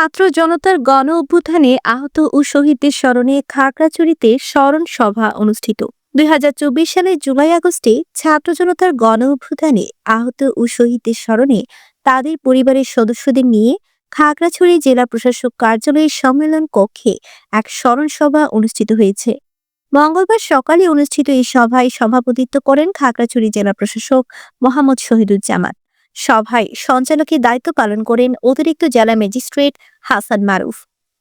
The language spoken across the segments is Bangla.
ছাত্র জনতার গণ অভ্যুত্থানে আহত ও শহীদদের স্মরণে খাগড়াছড়িতে স্মরণ সভা অনুষ্ঠিত। দুই হাজার চব্বিশ সালের জুলাই আগস্টে ছাত্র জনতার গণ অভ্যুত্থানে আহত ও শহীদদের স্মরণে তাদের পরিবারের সদস্যদের নিয়ে খাগড়াছড়ি জেলা প্রশাসক কার্যালয়ের সম্মেলন কক্ষে এক স্মরণ সভা অনুষ্ঠিত হয়েছে। মঙ্গলবার সকালে অনুষ্ঠিত এই সভায় সভাপতিত্ব করেন খাগড়াছড়ি জেলা প্রশাসক মোহাম্মদ শহীদুজ্জামান। সভায় সঞ্চালকের দায়িত্ব পালন করেন অতিরিক্ত জেলা ম্যাজিস্ট্রেট হাসান মারুফ।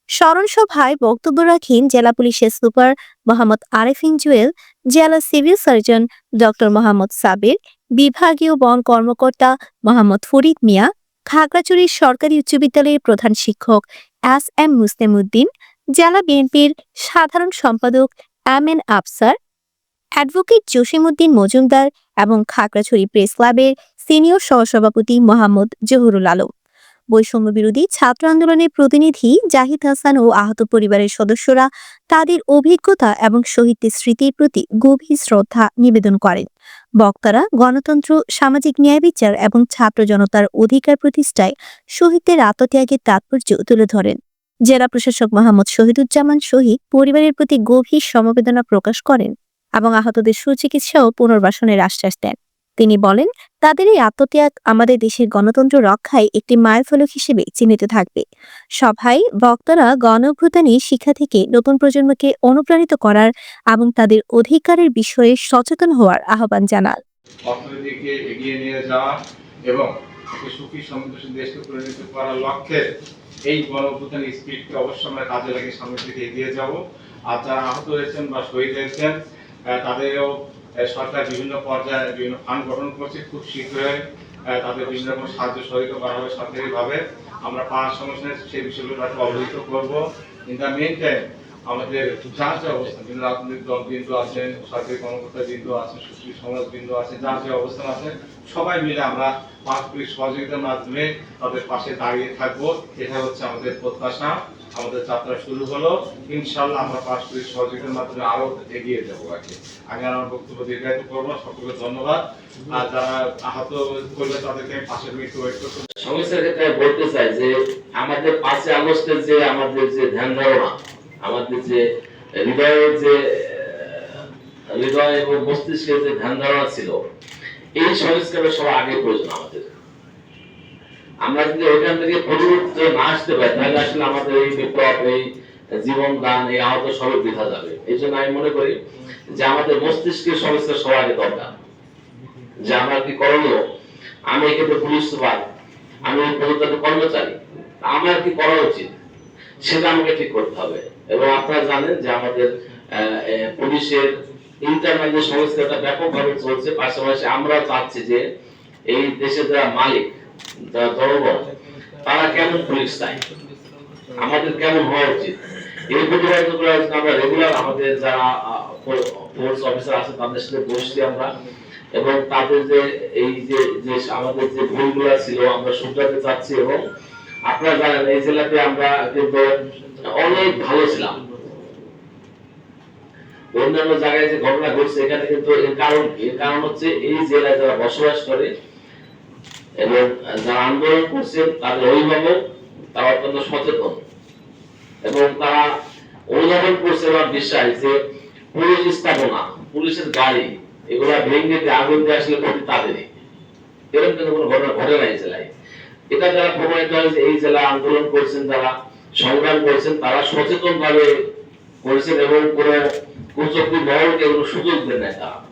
স্মরণ সভায় বক্তব্য রাখেন জেলা পুলিশের সুপার মোহাম্মদ আরেফিন জুয়েল, জেলা civil surgeon doctor Mohammad Sabir বিভাগীয় বন কর্মকর্তা মোহাম্মদ ফরিদ মিয়া, খাগড়াছড়ি সরকারি উচ্চ বিদ্যালয়ের প্রধান শিক্ষক এস এম মুসলিম উদ্দিন, জেলা বিএনপির সাধারণ সম্পাদক M N Afsar, advocate Jasimuddin Majumdar এবং খাগড়াছড়ি প্রেস ক্লাবের সিনিয়র সহসভাপতি মোহাম্মদ জহুরুল আলম। বৈষম্য বিরোধী ছাত্র আন্দোলনের প্রতিনিধি জাহিদ হাসান ও আহত পরিবারের সদস্যরা তাদের অভিজ্ঞতা এবং শহীদদের স্মৃতির প্রতি গভীর শ্রদ্ধা নিবেদন করেন। বক্তারা গণতন্ত্র, সামাজিক ন্যায় বিচার এবং ছাত্র জনতার অধিকার প্রতিষ্ঠায় শহীদদের আত্মত্যাগের তাৎপর্য তুলে ধরেন। জেলা প্রশাসক মোহাম্মদ শহীদুজ্জামান শহীদ পরিবারের প্রতি গভীর সমবেদনা প্রকাশ করেন এবং আহতদের সুচিকিৎসা ও পুনর্বাসনের আশ্বাস দেন। তিনি বলেন তাদের এই আত্মত্যাগ আমাদের দেশের গণতন্ত্র রক্ষায় একটি মাইলফলক হিসেবে চিহ্নিত থাকবে। সভায় বক্তারা গণ শিক্ষা থেকে নতুন প্রজন্মকে অনুপ্রাণিত করার এবং তাদের অধিকারের বিষয়ে সচেতন হওয়ার আহ্বান জানান। অর্থনীতিকে এগিয়ে নিয়ে যাওয়া এবং সুখী, সমৃদ্ধশীল দেশকে পরিণত করার লক্ষ্যে এই স্পিডকে অবশ্যই আমরা কাজে লাগিয়ে সামনের দিকে এগিয়ে যাব। আর যারা আহত হয়েছেন বা শহীদ হয়েছেন তাদেরও সরকার বিভিন্ন পর্যায়ে বিভিন্ন ফান্ড গঠন করছে খুব শীঘ্রই। তাদের বিভিন্ন রকম সাহায্য সহযোগিতা করা হবে সরকারিভাবে। আমরা পাঁচ সমস্যা সেই বিষয়গুলো অবহিত করব। ইন দ্য মেন টাইম আমাদের যার যে অবস্থান বিভিন্ন রাজনৈতিক দল বিন্দু আছেন সরকারি কর্মকর্তা বিন্দু আছেন সুশ্রী সমাজ বিন্দু আছে, যার যে অবস্থান আছে, সবাই মিলে আমরা পারস্পরিক সহযোগিতার মাধ্যমে তাদের পাশে দাঁড়িয়ে থাকব। এটা হচ্ছে আমাদের প্রত্যাশা। আমাদের যাত্রা শুরু হলো। ইনশাল্লাহ আমরা পারস্পরিক সহযোগিতার মাধ্যমে আরও এগিয়ে যাব কি। আমি আমার বক্তব্য দীর্ঘায়িত করব। সকলকে ধন্যবাদ। আর যারা আহত করবে তাদেরকে পাশের মৃত্যু ওয়েট করতে আমি বলতে চাই যে, আমাদের পাঁচই আগস্টের যে আমাদের যে ধ্যান ধারণা আমাদের যে হৃদয়ের যে হৃদয় এবং মস্তিষ্কের যে ধ্যান ধারণা ছিল, এই সংস্কারের সব আগে প্রয়োজন আমাদের। আমরা যদি ওইখান থেকে পরিবর্তিত না আসতে পারি, তাহলে আসলে আমাদের এই বিপ্লব, এই জীবন দান, এই আহত সব বৃথা যাবে। এই জন্য আমি মনে করি যে আমাদের মস্তিষ্কের সংস্কার সবার আগে দরকার। যে আমরা কি করণীয়? আমি এক্ষেত্রে পুলিশ সুপার, আমি পদত্যাগ কর্মচারী। আমার কি করা উচিত? সেটা আমাকে ঠিক করতে হবে। এবং আপনারা জানেন যে আমাদের পুলিশের ইন্টারনাল যে সংস্কারটা ব্যাপকভাবে চলছে, পাশাপাশি আমরা চাচ্ছি যে এই দেশের যারা মালিক, যারা তারা কেমন পুলিশ চাই আমাদের কেমন হওয়া উচিত? এই প্রতিবাদ করার জন্য আমরা রেগুলার আমাদের যারা ফোর্স অফিসার আছে, তাদের সাথে বসছি আমরা। এবং তাদের যে, এই যে আমাদের যে ভুলগুলো ছিল, আমরা শুধরাতে চাচ্ছি এবং আপনারা জানেন, এই জেলাতে আমরা কিন্তু অনেক ভালো ছিলাম। অন্যান্য জায়গায় যে ঘটনা ঘটছে, এখানে কিন্তু এর কারণ কি? কারণ হচ্ছে এই জেলায় যারা বসবাস করে এবং যারা আন্দোলন করছেন, তাদের অভিভাবক তারা অত্যন্ত সচেতন। এবং তারা অনুধাবন করছে আমার বিশ্বাস যে পুলিশ স্থাপনা, পুলিশের গাড়ি, এগুলা ভেঙে আগুন দিয়ে আসলে তাদেরই। এরকম কিন্তু কোনো ঘটনা ঘটে না এই জেলায়। এটা যারা প্রমাণিত হয় যে এই জেলা আন্দোলন করছেন যারা, সংগ্রাম করছেন, তারা সচেতন ভাবে করেছেন এবং কোনো কুচক্রি মহলকে কোনো সুযোগ দেন না তারা।